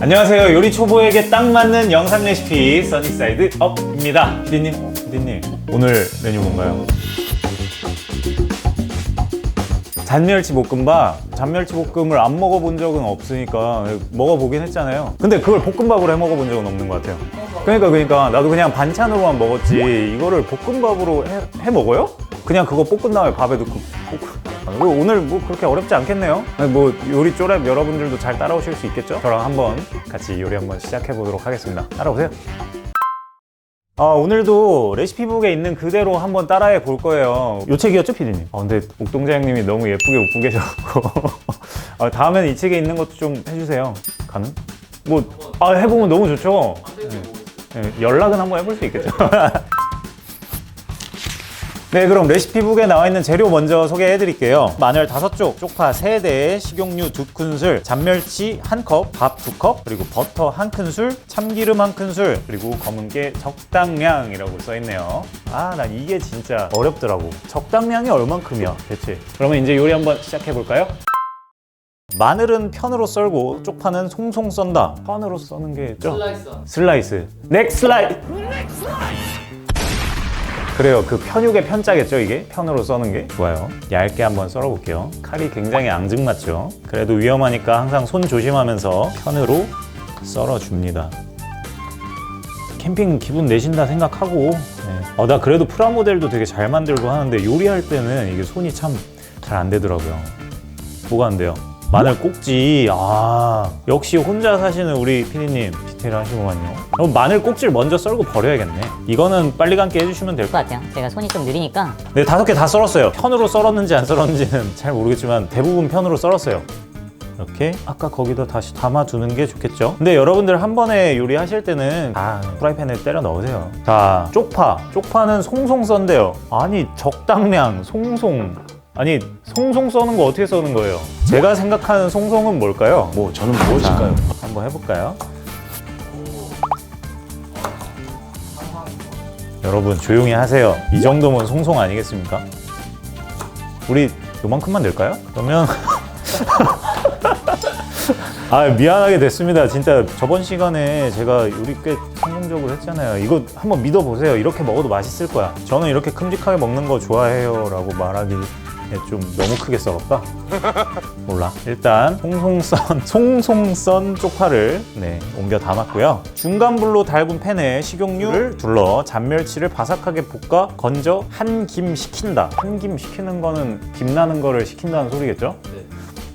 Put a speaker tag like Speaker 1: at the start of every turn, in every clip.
Speaker 1: 안녕하세요. 요리 초보에게 딱 맞는 영상 레시피 써니사이드 업입니다. 피디님, 어, 피디님 오늘 메뉴 뭔가요? 잔멸치 볶음밥. 잔멸치 볶음을 안 먹어본 적은 없으니까 먹어보긴 했잖아요. 근데 그걸 볶음밥으로 해 먹어본 적은 없는 것 같아요. 그러니까 그러니까 나도 그냥 반찬으로만 먹었지 이거를 볶음밥으로 해, 해 먹어요? 그냥 그거 볶은 다음에 밥에 넣고 볶- 아, 이거 오늘 뭐 그렇게 어렵지 않겠네요. 뭐 요리 쪼랩 여러분들도 잘 따라오실 수 있겠죠? 저랑 한번 같이 요리 한번 시작해 보도록 하겠습니다. 따라오세요. 아, 오늘도 레시피북에 있는 그대로 한번 따라해 볼 거예요. 요 책이었죠, 피디님? 아, 근데 옥동자 형님이 너무 예쁘게 웃고 계셔갖고. 아, 다음엔 이 책에 있는 것도 좀 해주세요. 가능? 뭐, 아, 해보면 너무 좋죠? 네, 연락은 한번 해볼 수 있겠죠? 네, 그럼 레시피북에 나와 있는 재료 먼저 소개해 드릴게요. 마늘 5쪽, 쪽파 3대, 식용유 2큰술, 잔멸치 1컵, 밥 2컵, 그리고 버터 1큰술, 참기름 1큰술, 그리고 검은깨 적당량이라고 써 있네요. 아, 난 이게 진짜 어렵더라고. 적당량이 얼만큼이야, 대체? 그러면 이제 요리 한번 시작해 볼까요? 마늘은 편으로 썰고 쪽파는 송송 썬다. 편으로 써는 게 죠?
Speaker 2: 슬라이스
Speaker 1: 슬라이스. 넥 슬라이. 그래요. 그 편육의 편자겠죠, 이게? 편으로 써는 게. 좋아요. 얇게 한번 썰어볼게요. 칼이 굉장히 앙증맞죠? 그래도 위험하니까 항상 손 조심하면서 편으로 썰어줍니다. 캠핑 기분 내신다 생각하고. 네. 어, 나 그래도 프라모델도 되게 잘 만들고 하는데 요리할 때는 이게 손이 참 잘 안 되더라고요. 뭐가 안 돼요? 마늘 꼭지. 아, 역시 혼자 사시는 우리 피디님 디테일 하시구만요. 그럼 마늘 꼭지를 먼저 썰고 버려야겠네. 이거는 빨리 감기 해주시면
Speaker 3: 될것것 같아요. 제가 손이 좀 느리니까
Speaker 1: 네, 다섯 개 다 썰었어요. 편으로 썰었는지 안 썰었는지는 잘 모르겠지만 대부분 편으로 썰었어요. 이렇게 아까 거기다 다시 담아두는 게 좋겠죠. 근데 여러분들 한 번에 요리하실 때는 다 프라이팬에 때려 넣으세요. 자, 쪽파. 쪽파는 송송 썬대요. 아니, 적당량, 송송. 아니, 송송 써는 거 어떻게 써는 거예요? 제가 생각하는 송송은 뭘까요?
Speaker 4: 뭐 저는 무엇일까요?
Speaker 1: 자, 한번 해볼까요? 여러분 조용히 하세요. 이 정도면 송송 아니겠습니까? 우리 요만큼만 낼까요? 그러면 아 미안하게 됐습니다. 진짜 저번 시간에 제가 요리 꽤 성공적으로 했잖아요. 이거 한번 믿어보세요. 이렇게 먹어도 맛있을 거야. 저는 이렇게 큼직하게 먹는 거 좋아해요라고 말하기 좀 너무 크게 썰었다. 몰라. 일단 송송 썬 송송 썬 쪽파를 네, 옮겨 담았고요. 중간 불로 달군 팬에 식용유를 둘러 잔멸치를 바삭하게 볶아 건져 한 김 식힌다. 한 김 식히는 거는 김 나는 거를 식힌다는 소리겠죠?
Speaker 2: 네.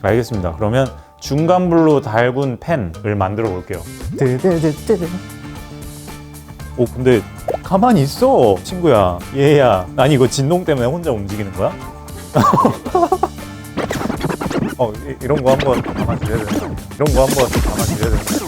Speaker 1: 알겠습니다. 그러면 중간 불로 달군 팬을 만들어 볼게요. 뜨뜨뜨뜨. 오 근데 가만히 있어 친구야 얘야 아니 이거 진동 때문에 혼자 움직이는 거야? 어 이, 이런 거 한번 담아드려야 되나? 이런 거 한번 담아드려야 되나?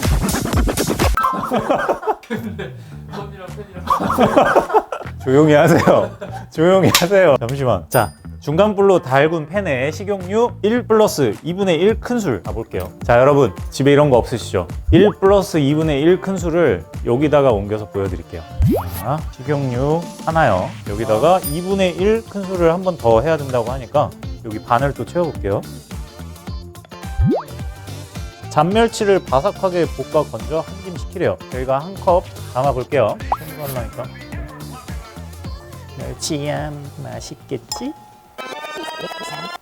Speaker 1: 조용히 하세요. 조용히 하세요. 잠시만. 자, 중간 불로 달군 팬에 식용유 1 플러스 2분의 1 큰술 가볼게요. 자, 여러분 집에 이런 거 없으시죠? 1 플러스 2분의 1 큰술을 여기다가 옮겨서 보여드릴게요. 자, 식용유 하나요. 여기다가 2분의 1 큰술을 한 번 더 해야 된다고 하니까 여기 반을 또 채워볼게요. 잔멸치를 바삭하게 볶아 건져 한김 식히래요. 저희가 한 컵 담아볼게요. 생각하려니까. 멸치얌 맛있겠지?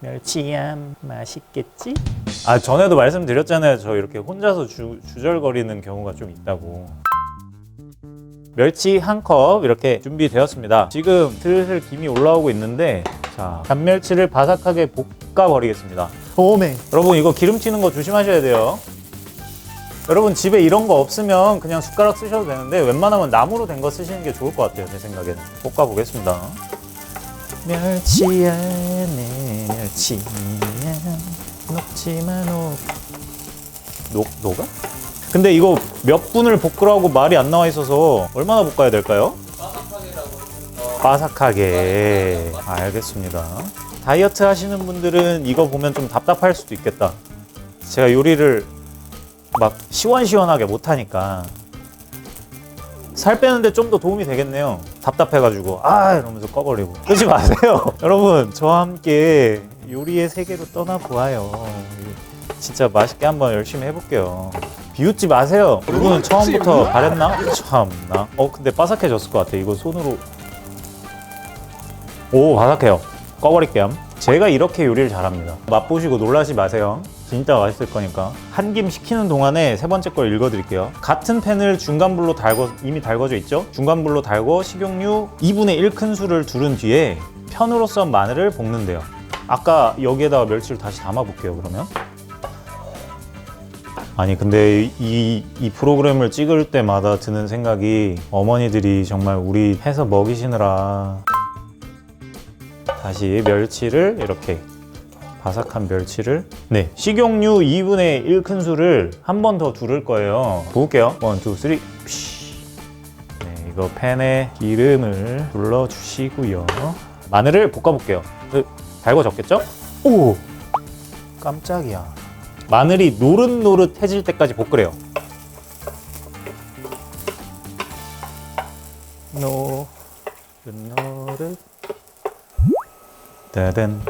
Speaker 1: 멸치얌 맛있겠지? 아 전에도 말씀드렸잖아요. 저 이렇게 혼자서 주, 주절거리는 경우가 좀 있다고. 멸치 한 컵 이렇게 준비되었습니다. 지금 슬슬 김이 올라오고 있는데 자 잔멸치를 바삭하게 볶아 버리겠습니다. 오메 여러분 이거 기름 튀는 거 조심하셔야 돼요. 여러분 집에 이런 거 없으면 그냥 숟가락 쓰셔도 되는데 웬만하면 나무로 된 거 쓰시는 게 좋을 것 같아요 제 생각에는 볶아 보겠습니다 멸치 안에 멸치 녹지마 녹 녹, 녹아? 근데 이거 몇 분을 볶으라고 말이 안 나와 있어서 얼마나 볶아야 될까요?
Speaker 2: 바삭하게.
Speaker 1: 알겠습니다. 다이어트 하시는 분들은 이거 보면 좀 답답할 수도 있겠다. 제가 요리를 막 시원시원하게 못하니까 살 빼는데 좀 더 도움이 되겠네요. 답답해가지고 아 이러면서 꺼버리고 끄지 마세요. 여러분 저와 함께 요리의 세계로 떠나 보아요. 진짜 맛있게 한번 열심히 해볼게요. 비웃지 마세요. 이거는 처음부터 바랬나? 참나. 어 근데 바삭해졌을 것 같아. 이거 손으로. 오 바삭해요. 꺼버릴게요. 제가 이렇게 요리를 잘합니다. 맛보시고 놀라지 마세요. 진짜 맛있을 거니까. 한 김 식히는 동안에 세 번째 걸 읽어드릴게요. 같은 팬을 중간불로 달궈, 이미 달궈져 있죠? 중간불로 달궈 식용유 2분의 1 큰술을 두른 뒤에 편으로 썬 마늘을 볶는데요. 아까 여기에다가 멸치를 다시 담아볼게요, 그러면. 아니 근데 이, 이 프로그램을 찍을 때마다 드는 생각이 어머니들이 정말 우리 해서 먹이시느라 다시 멸치를 이렇게 바삭한 멸치를? 네 식용유 2분의 1 큰술을 한 번 더 두를 거예요. 부을게요. 1, 2, 3 네, 이거 팬에 기름을 둘러주시고요. 마늘을 볶아볼게요. 네, 달궈졌겠죠? 오! 깜짝이야. 마늘이 노릇노릇해질 때까지 볶으래요. 노릇노릇. 따단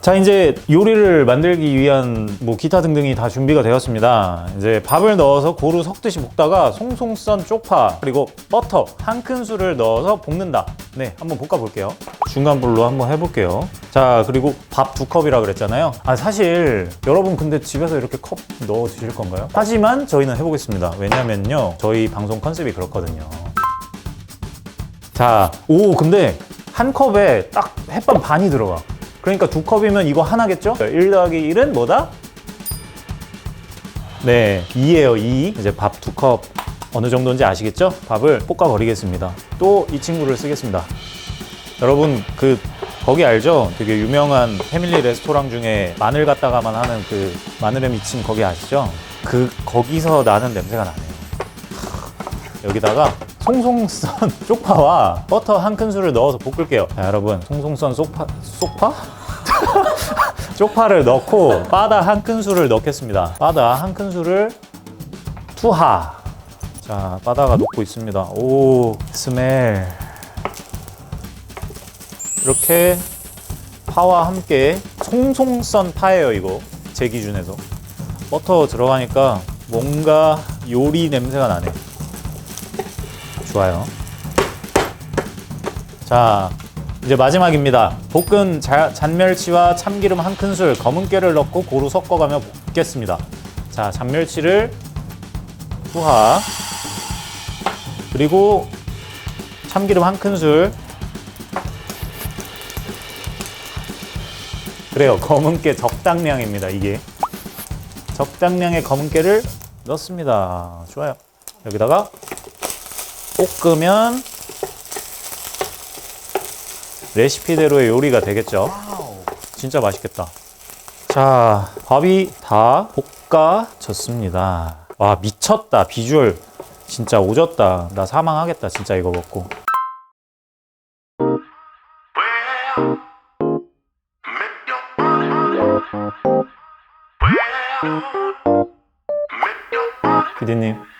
Speaker 1: 자 이제 요리를 만들기 위한 뭐 기타 등등이 다 준비가 되었습니다. 이제 밥을 넣어서 고루 섞듯이 볶다가 송송 썬 쪽파 그리고 버터 한 큰술을 넣어서 볶는다. 네 한번 볶아 볼게요. 중간 불로 한번 해볼게요. 자 그리고 밥 두 컵이라 그랬잖아요. 아 사실 여러분 근데 집에서 이렇게 컵 넣어 드실 건가요? 하지만 저희는 해보겠습니다. 왜냐면요 저희 방송 컨셉이 그렇거든요. 자, 오, 근데 한 컵에 딱 햇반 반이 들어가. 그러니까 두 컵이면 이거 하나겠죠? 1 더하기 1은 뭐다? 네, 2예요, 2. 이제 밥 두 컵 어느 정도인지 아시겠죠? 밥을 볶아버리겠습니다. 또 이 친구를 쓰겠습니다. 여러분, 그, 거기 알죠? 되게 유명한 패밀리 레스토랑 중에 마늘 갖다가만 하는 그 마늘에 미친 거기 아시죠? 그, 거기서 나는 냄새가 나네요. 여기다가 송송 썬 쪽파와 버터 한 큰술을 넣어서 볶을게요. 자, 여러분, 송송 썬 쪽파, 쪽파? 쪽파를 넣고 바다 한 큰술을 넣겠습니다. 바다 한 큰술을 투하. 자, 바다가 녹고 있습니다. 오, 스멜. 이렇게 파와 함께 송송 썬 파예요, 이거. 제 기준에서. 버터 들어가니까 뭔가 요리 냄새가 나네. 좋아요. 자, 이제 마지막입니다. 볶은 자- 잔멸치와 참기름 한 큰술, 검은 깨를 넣고 고루 섞어가며 볶겠습니다. 자, 잔멸치를 투하. 그리고 참기름 한 큰술. 그래요. 검은 깨 적당량입니다. 이게. 적당량의 검은 깨를 넣습니다. 좋아요. 여기다가 볶으면 레시피대로의 요리가 되겠죠. 진짜 맛있겠다. 자, 밥이 다 볶아졌습니다. 와, 미쳤다. 비주얼 진짜 오졌다. 나 사망하겠다. 진짜 이거 먹고. 피디님.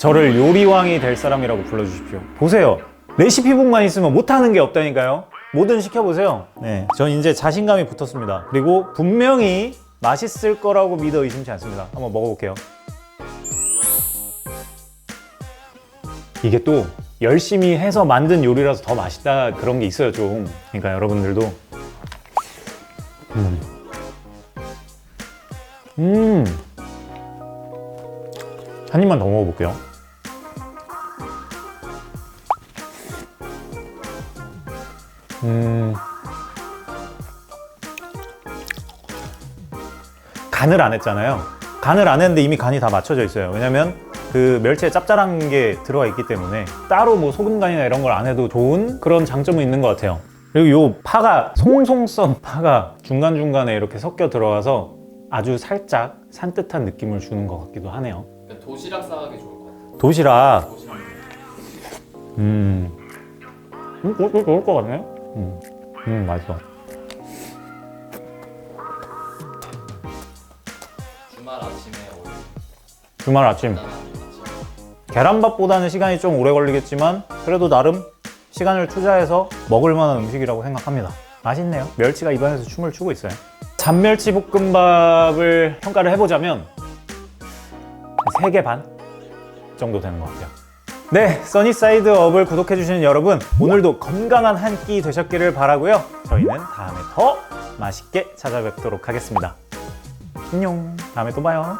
Speaker 1: 저를 요리왕이 될 사람이라고 불러주십시오. 보세요. 레시피북만 있으면 못하는 게 없다니까요. 뭐든 시켜보세요. 네, 전 이제 자신감이 붙었습니다. 그리고 분명히 맛있을 거라고 믿어 의심치 않습니다. 한번 먹어볼게요. 이게 또 열심히 해서 만든 요리라서 더 맛있다 그런 게 있어요 좀. 그러니까 여러분들도 음, 음. 한 입만 더 먹어볼게요. 음. 간을 안 했잖아요. 간을 안 했는데 이미 간이 다 맞춰져 있어요. 왜냐면 그 멸치에 짭짤한 게 들어가 있기 때문에 따로 뭐 소금 간이나 이런 걸 안 해도 좋은 그런 장점은 있는 것 같아요. 그리고 요 파가 송송 썬 파가 중간중간에 이렇게 섞여 들어가서 아주 살짝 산뜻한 느낌을 주는 것 같기도 하네요.
Speaker 2: 그러니까 도시락 싸가기 좋을 것 같아요.
Speaker 1: 도시락,
Speaker 2: 도시락.
Speaker 1: 음, 음, 어, 어, 좋을 것 같네. 음, 음, 맛있어.
Speaker 2: 주말 아침에
Speaker 1: 주말
Speaker 2: 아침.
Speaker 1: 계란밥보다는 시간이 좀 오래 걸리겠지만 그래도 나름 시간을 투자해서 먹을 만한 음식이라고 생각합니다. 맛있네요. 멸치가 입안에서 춤을 추고 있어요. 잔멸치 볶음밥을 평가를 해보자면 3개 반 정도 되는 것 같아요. 네, 써니사이드 업을 구독해주시는 여러분, 오늘도 건강한 한 끼 되셨기를 바라고요. 저희는 다음에 더 맛있게 찾아뵙도록 하겠습니다. 안녕. 다음에 또 봐요.